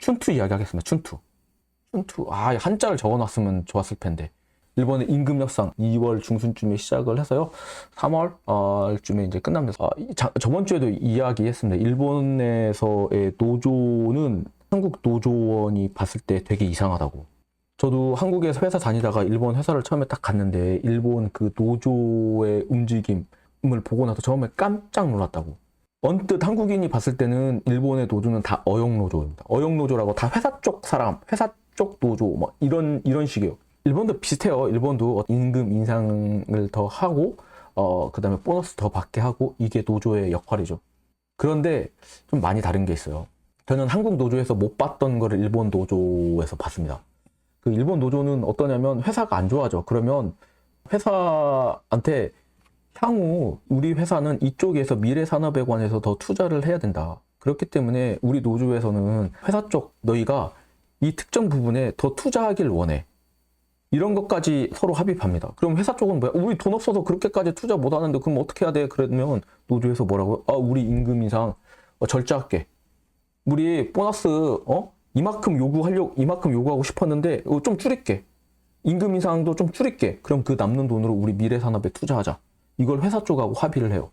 춘투 이야기하겠습니다. 춘투. 춘투. 아, 한자를 적어놨으면 좋았을 텐데. 일본의 임금 협상 2월 중순쯤에 시작을 해서요. 3월쯤에 이제 끝납니다. 아, 이- 자- 저번 주에도 이야기했습니다. 일본에서의 노조는 한국 노조원이 봤을 때 되게 이상하다고. 저도 한국에서 회사 다니다가 일본 회사를 처음에 딱 갔는데 일본 그 노조의 움직임을 보고 나서 처음에 깜짝 놀랐다고. 언뜻 한국인이 봤을 때는 일본의 노조는 다 어용 노조입니다. 어용 노조라고 다 회사 쪽 사람, 회사 쪽 노조 뭐 이런 이런 식이에요. 일본도 비슷해요. 일본도 임금 인상을 더 하고 어 그 다음에 보너스 더 받게 하고 이게 노조의 역할이죠. 그런데 좀 많이 다른 게 있어요. 저는 한국 노조에서 못 봤던 거를 일본 노조에서 봤습니다. 그 일본 노조는 어떠냐면 회사가 안 좋아져. 그러면 회사한테 향후 우리 회사는 이쪽에서 미래 산업에 관해서 더 투자를 해야 된다. 그렇기 때문에 우리 노조에서는 회사 쪽 너희가 이 특정 부분에 더 투자하길 원해. 이런 것까지 서로 합의합니다. 그럼 회사 쪽은 뭐야? 우리 돈 없어서 그렇게까지 투자 못 하는데 그럼 어떻게 해야 돼? 그러면 노조에서 뭐라고요? 아, 우리 임금 인상 어, 절제할게. 우리 보너스 어? 이만큼 요구하려고 이만큼 요구하고 싶었는데 어, 좀 줄일게. 임금 인상도 좀 줄일게. 그럼 그 남는 돈으로 우리 미래 산업에 투자하자. 이걸 회사 쪽하고 합의를 해요.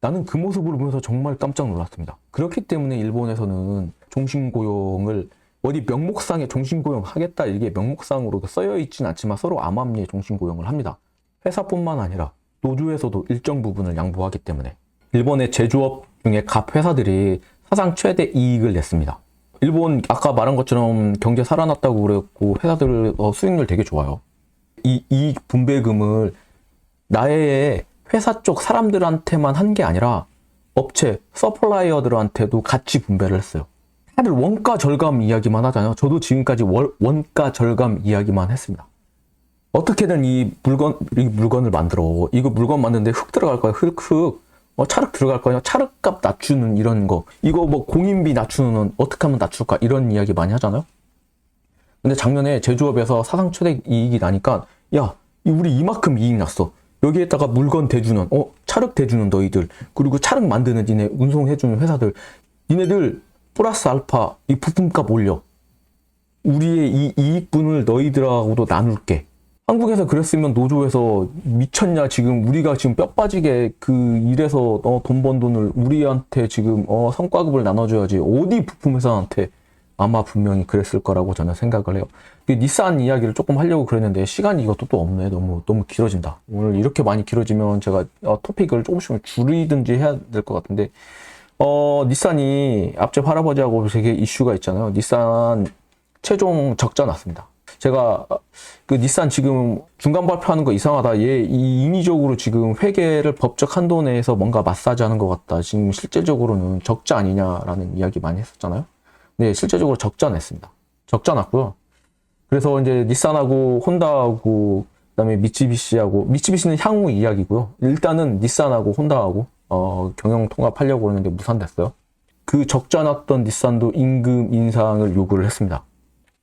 나는 그 모습을 보면서 정말 깜짝 놀랐습니다. 그렇기 때문에 일본에서는 종신고용을 어디 명목상에 종신고용 하겠다 이게 명목상으로 써여 있진 않지만 서로 암암리에 종신고용을 합니다. 회사뿐만 아니라 노조에서도 일정 부분을 양보하기 때문에 일본의 제조업 중에 각 회사들이 사상 최대 이익을 냈습니다. 일본 아까 말한 것처럼 경제 살아났다고 그랬고 회사들 어, 수익률 되게 좋아요. 이 이익 분배금을 나의 회사 쪽 사람들한테만 한 게 아니라 업체 서플라이어들한테도 같이 분배를 했어요. 다들 원가 절감 이야기만 하잖아요. 저도 지금까지 월- 원가 절감 이야기만 했습니다. 어떻게든 이 물건 이 물건을 만들어 이거 물건 만드는데 흙 들어갈 거야 흙 흙. 어, 차륵 들어갈 거야 차륵값 낮추는 이런 거 이거 뭐 공인비 낮추는 어떻게 하면 낮출까 이런 이야기 많이 하잖아요. 근데 작년에 제조업에서 사상 최대 이익이 나니까 야이 우리 이만큼 이익 났어 여기에다가 물건 대주는 어 차륵 대주는 너희들. 그리고 차륵 만드는 니네 운송해주는 회사들. 니네들 플러스 알파 이 부품값 올려. 우리의 이 이익분을 너희들하고도 나눌게. 한국에서 그랬으면 노조에서 미쳤냐 지금 우리가 지금 뼈 빠지게 그 일해서 어, 돈 번 돈을 우리한테 지금 어, 성과급을 나눠줘야지. 어디 부품 회사한테 아마 분명히 그랬을 거라고 저는 생각을 해요. 그 닛산 이야기를 조금 하려고 그랬는데 시간이 이것도 또 없네. 너무 너무 길어진다. 오늘 이렇게 많이 길어지면 제가 어, 토픽을 조금씩 줄이든지 해야 될 것 같은데 어 닛산이 앞집 할아버지하고 되게 이슈가 있잖아요. 닛산 최종 적자 났습니다. 제가 그 닛산 지금 중간 발표하는 거 이상하다. 얘이 인위적으로 지금 회계를 법적 한도 내에서 뭔가 마사지하는 것 같다. 지금 실제적으로는 적자 아니냐라는 이야기 많이 했었잖아요. 네, 실제적으로 적자 냈습니다. 적자 났고요. 그래서 이제 닛산하고 혼다하고 그다음에 미츠비시하고 미츠비시는 향후 이야기고요. 일단은 닛산하고 혼다하고 어, 경영 통합하려고 하는데 무산됐어요. 그 적자 났던 닛산도 임금 인상을 요구를 했습니다.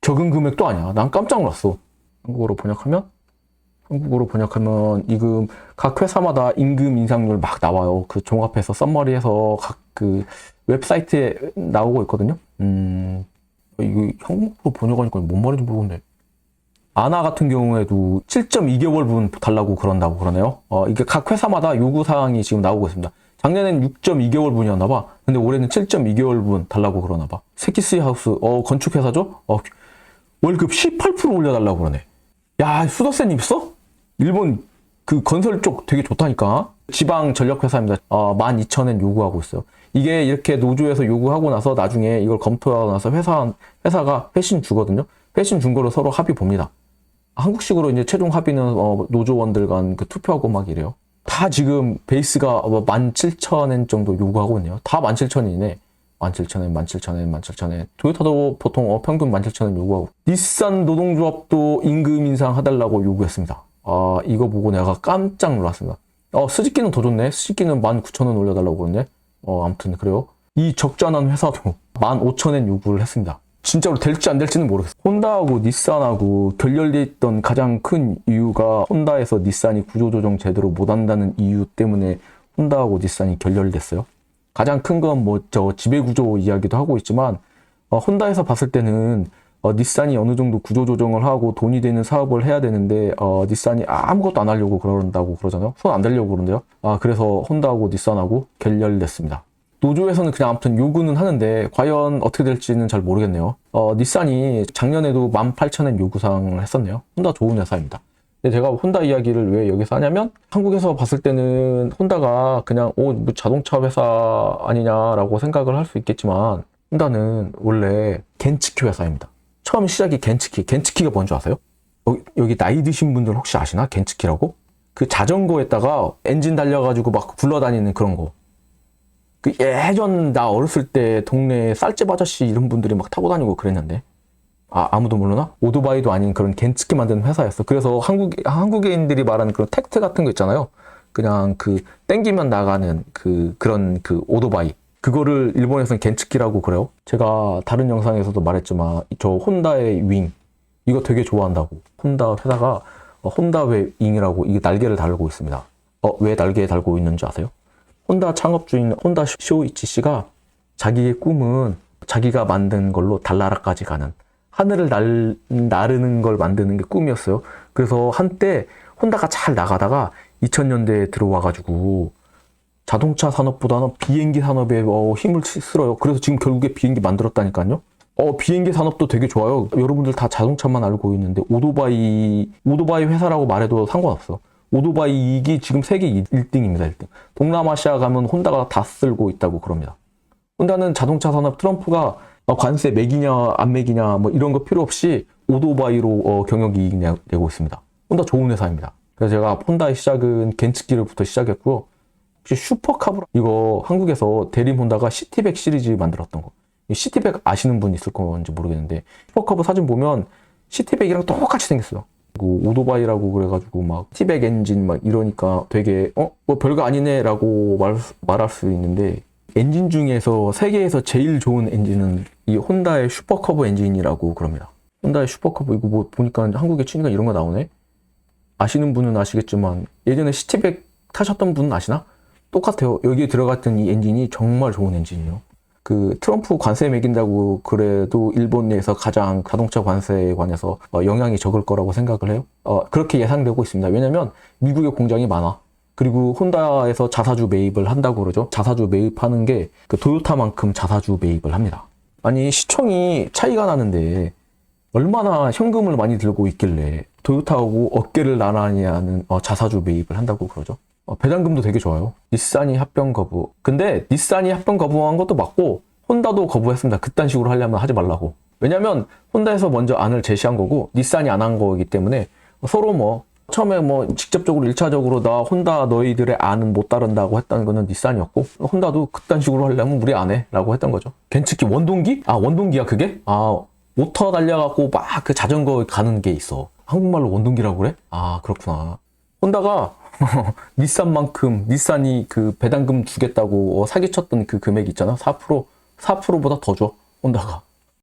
적은 금액도 아니야. 난 깜짝 놀랐어. 한국어로 번역하면 한국어로 번역하면 이금 각 회사마다 임금 인상률 막 나와요. 그 종합해서 썸머리해서 각 그 웹사이트에 나오고 있거든요. 음, 이거 한국어로 번역하니까 뭔 말인지 모르겠네. 아나 같은 경우에도 7.2개월분 달라고 그런다고 그러네요. 어, 이게 각 회사마다 요구사항이 지금 나오고 있습니다. 작년엔 6.2개월분이었나 봐. 근데 올해는 7.2개월분 달라고 그러나 봐. 세키스 하우스, 어, 건축회사죠? 어, 월급 18% 올려달라고 그러네. 야, 수더세님 있어? 일본 그 건설 쪽 되게 좋다니까. 지방 전력 회사입니다. 어, 12,000엔 요구하고 있어요. 이게 이렇게 노조에서 요구하고 나서 나중에 이걸 검토하고 나서 회사, 회사가 회신 주거든요. 회신 준 거로 서로 합의 봅니다. 한국식으로 이제 최종 합의는 어, 노조원들 간 그 투표하고 막 이래요. 다 지금 베이스가 17,000엔 정도 요구하고 있네요. 다 17,000이네. 17,000엔, 17,000엔, 17,000엔. 토요타도 보통 어, 평균 17,000엔 요구하고. 닛산 노동조합도 임금 인상 해달라고 요구했습니다. 아, 이거 보고 내가 깜짝 놀랐습니다. 어, 스즈키는 더 좋네. 스즈키는 19,000원 올려달라고 그러네. 어, 아무튼 그래요. 이 적자난 회사도 15,000엔 요구를 했습니다. 진짜로 될지 안 될지는 모르겠어요. 혼다하고 닛산하고 결렬돼 있던 가장 큰 이유가 혼다에서 닛산이 구조조정 제대로 못한다는 이유 때문에 혼다하고 닛산이 결렬됐어요. 가장 큰 건 뭐 저 지배구조 이야기도 하고 있지만 어, 혼다에서 봤을 때는 어, 닛산이 어느 정도 구조 조정을 하고 돈이 되는 사업을 해야 되는데 어, 닛산이 아무것도 안 하려고 그런다고 그러잖아요. 손 안 대려고 그러는데요. 아 그래서 혼다하고 닛산하고 결렬됐습니다. 노조에서는 그냥 아무튼 요구는 하는데 과연 어떻게 될지는 잘 모르겠네요. 어, 닛산이 작년에도 18,000엔 요구사항을 했었네요. 혼다 좋은 회사입니다. 근데 제가 혼다 이야기를 왜 여기서 하냐면 한국에서 봤을 때는 혼다가 그냥 오, 뭐 자동차 회사 아니냐라고 생각을 할 수 있겠지만 혼다는 원래 겐츠키 회사입니다. 처음 시작이 겐츠키. 겐츠키가 뭔지 아세요? 여기, 여기 나이 드신 분들 혹시 아시나? 겐츠키라고? 그 자전거에다가 엔진 달려가지고 막 굴러다니는 그런 거. 그 예전 나 어렸을 때 동네 쌀집 아저씨 이런 분들이 막 타고 다니고 그랬는데 아 아무도 모르나? 오토바이도 아닌 그런 겐츠키 만드는 회사였어. 그래서 한국 한국인들이 말하는 그런 택트 같은 거 있잖아요. 그냥 그 땡기면 나가는 그 그런 그 오토바이 그거를 일본에서는 겐츠키라고 그래요. 제가 다른 영상에서도 말했지만 저 혼다의 윙 이거 되게 좋아한다고. 혼다 회사가 어, 혼다의 윙이라고 이게 날개를 달고 있습니다. 어, 왜 날개 달고 있는지 아세요? 혼다 창업주인 혼다 쇼이치 씨가 자기의 꿈은 자기가 만든 걸로 달나라까지 가는 하늘을 날, 나르는 걸 만드는 게 꿈이었어요. 그래서 한때 혼다가 잘 나가다가 2000년대에 들어와가지고 자동차 산업보다는 비행기 산업에 어, 힘을 쓸어요. 그래서 지금 결국에 비행기 만들었다니까요. 어, 비행기 산업도 되게 좋아요. 여러분들 다 자동차만 알고 있는데 오토바이 오토바이 회사라고 말해도 상관없어. 오토바이 이익이 지금 세계 1등입니다. 1등. 동남아시아 가면 혼다가 다 쓸고 있다고 그럽니다. 혼다는 자동차 산업 트럼프가 어, 관세 매기냐 안 매기냐 뭐 이런 거 필요 없이 오토바이로 어, 경영 이익 내- 내고 있습니다. 혼다 좋은 회사입니다. 그래서 제가 혼다의 시작은 겐츠키로부터 시작했고요. 혹시 슈퍼카브 이거 한국에서 대림 혼다가 시티백 시리즈 만들었던 거. 이 시티백 아시는 분 있을 건지 모르겠는데 슈퍼카브 사진 보면 시티백이랑 똑같이 생겼어요. 그 오토바이라고 그래가지고 막 시티백 엔진 막 이러니까 되게 어 뭐 별거 아니네 라고 말, 말할 수 있는데 엔진 중에서 세계에서 제일 좋은 엔진은 이 혼다의 슈퍼커브 엔진이라고 그럽니다. 혼다의 슈퍼커브 이거 뭐 보니까 한국에 치니까 이런 거 나오네. 아시는 분은 아시겠지만 예전에 시티백 타셨던 분은 아시나? 똑같아요. 여기에 들어갔던 이 엔진이 정말 좋은 엔진이에요. 그 트럼프 관세 매긴다고 그래도 일본 내에서 가장 자동차 관세에 관해서 어, 영향이 적을 거라고 생각을 해요. 어, 그렇게 예상되고 있습니다. 왜냐면 미국에 공장이 많아. 그리고 혼다에서 자사주 매입을 한다고 그러죠. 자사주 매입하는 게 그 도요타만큼 자사주 매입을 합니다. 아니 시총이 차이가 나는데 얼마나 현금을 많이 들고 있길래 도요타하고 어깨를 나란히 하는 어, 자사주 매입을 한다고 그러죠. 어, 배당금도 되게 좋아요. 닛산이 합병 거부. 근데 닛산이 합병 거부한 것도 맞고 혼다도 거부했습니다. 그딴 식으로 하려면 하지 말라고. 왜냐면 혼다에서 먼저 안을 제시한 거고 닛산이 안 한 거기 때문에 서로 뭐 처음에 뭐 직접적으로 일차적으로 나 혼다 너희들의 안은 못 따른다고 했다는 거는 닛산이었고 혼다도 그딴 식으로 하려면 우리 안 해 라고 했던 거죠. 겐츠키 원동기? 아 원동기야 그게? 아 모터 달려갖고 막 그 자전거 가는 게 있어. 한국말로 원동기라고 그래? 아 그렇구나. 혼다가 닛산만큼 닛산이 그 배당금 주겠다고 어, 사기쳤던 그 금액 있잖아. 4% 4%보다 더 줘. 혼다가.